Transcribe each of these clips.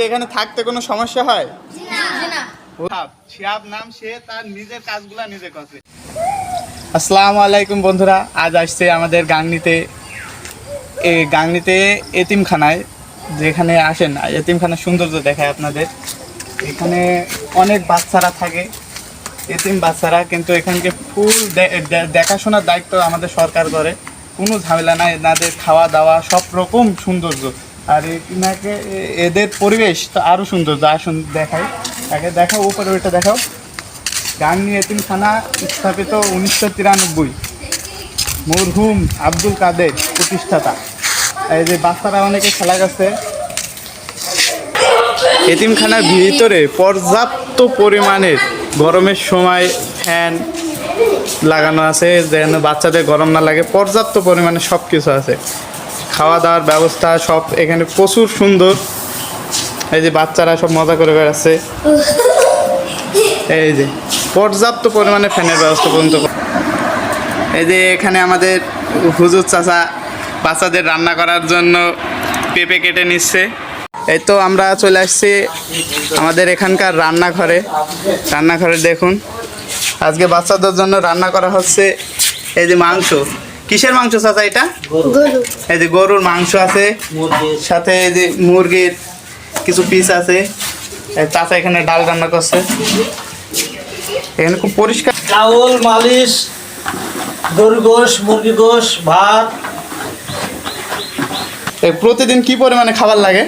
কি এখানে থাকতে কোনো সমস্যা হয়? শিহাব নাম সে তার নিজের কাজগুলা নিজে করে আসসালামু আলাইকুম বন্ধুরা আজ আসছে আমাদের গাংনিতে এই গাংনিতে এতিমখানায় যেখানে আসেন এতিমখানার সৌন্দর্য দেখায় আপনাদের। এখানে অনেক বাচ্চারা থাকে এতিম বাচ্চারা কিন্তু এখানকে ফুল দেখাশোনার দায়িত্ব আমাদের সরকার করে। কোনো ঝামেলা নাই এনাদের খাওয়া দাওয়া সব রকম সৌন্দর্য। আর এনাকে এদের পরিবেশ তো আরও সৌন্দর্য আসুন দেখাই। আগে দেখাও, উপরে ওইটা দেখাও। গাংনি এতিমখানা স্থাপিত উনিশশো তিরানব্বই। মরহুম আব্দুল কাদের প্রতিষ্ঠাতা। এই যে বাচ্চারা অনেকে খেলা গেছে এতিমখানার ভিতরে পর্যাপ্ত পরিমাণের গরমের সময় ফ্যান লাগানো আছে, যেন বাচ্চাদের গরম না লাগে। পর্যাপ্ত পরিমাণে সব কিছু আছে। খাওয়া দাওয়ার ব্যবস্থা সব এখানে প্রচুর সুন্দর। এই যে বাচ্চারা সব মজা করে বেড়াচ্ছে। এই যে, পর্যাপ্ত পরিমাণে ফ্যানের ব্যবস্থা পর্যন্ত এই যে এখানে আমাদের হুজুর চাচা বাচ্চাদের রান্না করার জন্য পেঁপে কেটে নিচ্ছে। এই তো আমরা চলে আসছি আমাদের এখানকার রান্নাঘরে। রান্নাঘরে দেখুন, আজকে বাচ্চাদের জন্য রান্না করা হচ্ছে এই যে মাংস। কিসের মাংস চাচা এটা? এই যে গরুর মাংস আছে সাথে এই যে মুরগির কিছু পিস আছে। চাচা এখানে ডাল রান্না করছে। এখানে খুব পরিষ্কার। চাউল মালিশ গরু গোশ মুরগি গোশ ভাত। প্রতিদিন কি পরিমাণে খাবার লাগে?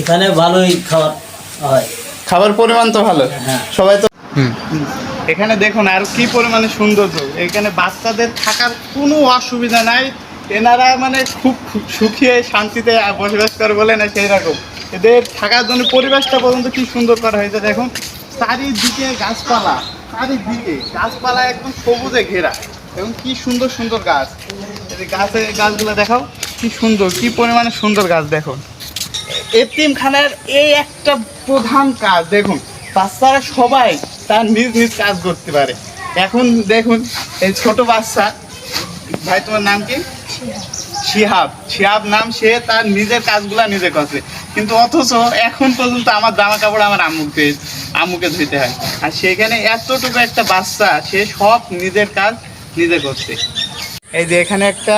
এখানে ভালোই খাবার হয়। খাবার পরিমাণ তো ভালো। হ্যাঁ। সবাই তো এখানে দেখুন আর কি পরিমাণে সৌন্দর্য। এখানে বাচ্চাদের থাকার কোনো অসুবিধা নাই। এনারা মানে খুব সুখী, শান্তিতে বসবাস করে বলে না সেই রকম এদের থাকার জন্য পরিবেশটা পর্যন্ত কি সুন্দর করা হয়েছে দেখুন। চারিদিকে গাছপালা চারিদিকে গাছপালা একদম সবুজে ঘেরা। এবং কি সুন্দর সুন্দর গাছ। গাছে গাছগুলো দেখাও, কি সুন্দর, কি পরিমাণে সুন্দর গাছ দেখুন। এতিমখানার এই একটা প্রধান কাজ, দেখুন, বাচ্চারা সবাই তার নিজ নিজ কাজ করতে পারে। এখন দেখুন, এই ছোট বাচ্চা, ভাই তোমার নাম কি? শিহাব। শিহাব নাম সে তার নিজের কাজগুলা নিজে করছে। কিন্তু অথচ এখন পর্যন্ত আমার জামা কাপড় আমার আম্মুকে আম্মুকে ধুইতে হয়। আর সেখানে এতটুকু একটা বাচ্চা, সে সব নিজের কাজ নিজে করছে। এই যে এখানে একটা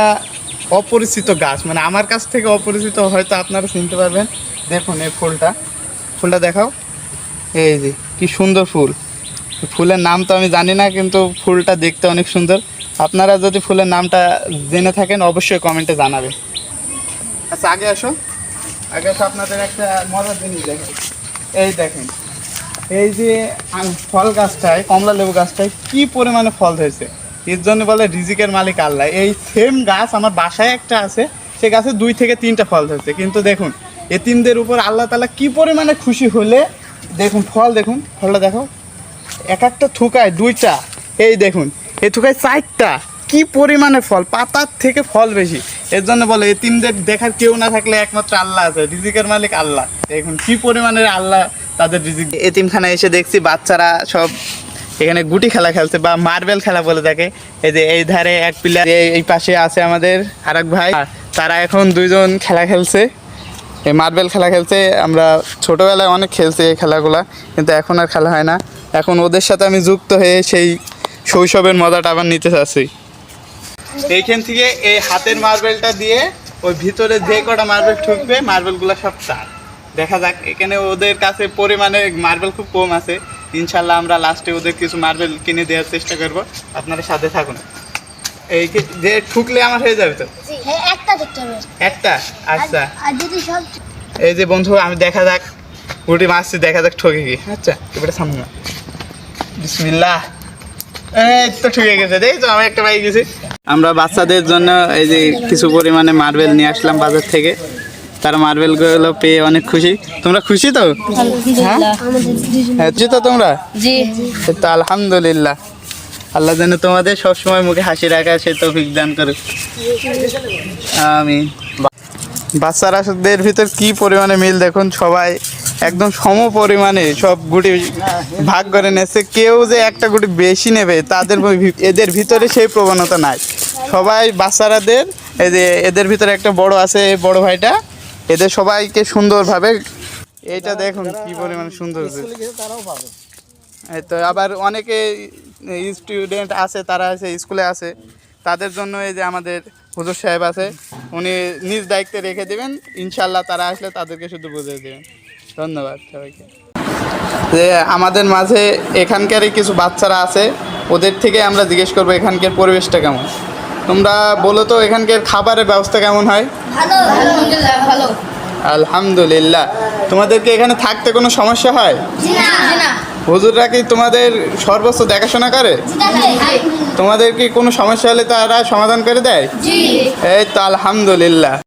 অপরিচিত গাছ মানে আমার কাছ থেকে অপরিচিত, হয়তো আপনারা চিনতে পারবেন। দেখুন এই ফুলটা। ফুলটা দেখাও। এই যে, কি সুন্দর ফুল। ফুলের নাম তো আমি জানি না, কিন্তু ফুলটা দেখতে অনেক সুন্দর। আপনারা যদি ফুলের নামটা জেনে থাকেন, অবশ্যই কমেন্টে জানাবেন। আচ্ছা আগে আসো। আগে আসো, আপনাদের একটা মজার জিনিস দেখেন এই দেখেন, এই যে ফল গাছটায়, কমলা লেবু গাছটায় কি পরিমাণে ফল ধরেছে? এর জন্য বলে রিজিকের মালিক আল্লাহ। এই সেম গাছ আমার বাসায় একটা আছে, সে গাছে দুই থেকে তিনটা ফল ধরেছে। কিন্তু দেখুন, এতিমদের উপর আল্লাহ তালা কি পরিমাণে খুশি হলে, দেখুন, ফল দেখুন, ফলটা দেখো। এক একটা থুকায় দুইটা। এই দেখুন, এই থুকায় চারটা। কি পরিমাণে ফল? পাতার থেকে ফল বেশি। এর জন্য বলে এতিমদের দেখার কেউ না থাকলে একমাত্র আল্লাহ আছে, রিজিকের মালিক আল্লাহ। দেখুন, কি পরিমাণের আল্লাহ তাদের রিজিক। এতিমখানা এসে দেখছি বাচ্চারা সব এখানে গুটি খেলা খেলছে বা মার্বেল খেলা বলে থাকে এই যে এই ধারে এক প্লেয়ার এই পাশে আছে আমাদের আরেক ভাই। তারা এখন দুইজন খেলা খেলছে। এই মার্বেল খেলা খেলছে। আমরা ছোটোবেলায় অনেক খেলছি এই খেলাগুলা, কিন্তু এখন আর খেলা হয় না। এখন ওদের সাথে আমি যুক্ত হয়ে সেই শৈশবের মজাটা আবার নিতে চাচ্ছি। এইখান থেকে এই হাতের মার্বেলটা দিয়ে ওই ভিতরে যে কটা মার্বেল ঠুকবে মার্বেলগুলো সব চার। দেখা যাক এখানে ওদের কাছে পরিমাণে মার্বেল খুব কম আছে। ইনশাল্লাহ আমরা লাস্টে ওদের কিছু মার্বেল কিনে দেওয়ার চেষ্টা করব। আপনারা সাথে থাকুন। এই যে ঠুকলে আমার হয়ে যাবে তো? হ্যাঁ একটা একটা? আচ্ছা। এই যে বন্ধু আমি দেখা যাক গুটি মারছি দেখা যাক ঠকে কি। আচ্ছা এবারে সামনে না। বিসমিল্লাহ। এই তো ঠকে গেছে দেখ আমি একটা পাই গেছি। আমরা বাচ্চাদের জন্য এই যে কিছু পরিমাণে মার্বেল নিয়ে আসলাম বাজার থেকে। তারা মার্বেলগুলো পেয়ে অনেক খুশি। তোমরা খুশি তো? হ্যাঁ? হ্যাঁ তো তোমরা? তো আলহামদুলিল্লাহ। আল্লাহ যেন তোমাদের সবসময় মুখে হাসি রাখা সে তো দান করে আমি বাচ্চারাদের ভিতর কি পরিমাণে মিল দেখুন সবাই। একদম সম পরিমাণে সব গুটি ভাগ করে নেছে। কেউ যে একটা গুটি বেশি নেবে, তাদের এদের ভিতরে সেই প্রবণতা নাই। সবাই বাচ্চারাদের, এই যে এদের ভিতরে একটা বড় আছে বড় ভাইটা, এদের সবাইকে সুন্দরভাবে এইটা দেখুন কি পরিমাণে সুন্দর তো আবার অনেকে স্টুডেন্ট আছে, তারা আছে, স্কুলে আছে, তাদের জন্য এই যে আমাদের হুজুর সাহেব আছে, উনি নিজ দায়িত্বে রেখে দেবেন ইনশাল্লাহ তারা আসলে তাদেরকে শুধু বুঝিয়ে দেবেন। ধন্যবাদ সবাইকে। যে আমাদের মাঝে এখানকারই কিছু বাচ্চারা আছে ওদের থেকে আমরা জিজ্ঞেস করব এখানকার পরিবেশটা কেমন। তোমরা বলো তো এখানকার খাবারের ব্যবস্থা কেমন হয়? আলহামদুলিল্লাহ তোমাদেরকে এখানে থাকতে কোনো সমস্যা হয়? হুজুররা কি তোমাদের সর্বোচ্চ দেখাশোনা করে? তোমাদের কি কোনো সমস্যা হলে তারা সমাধান করে দেয়? এই তো আলহামদুলিল্লাহ।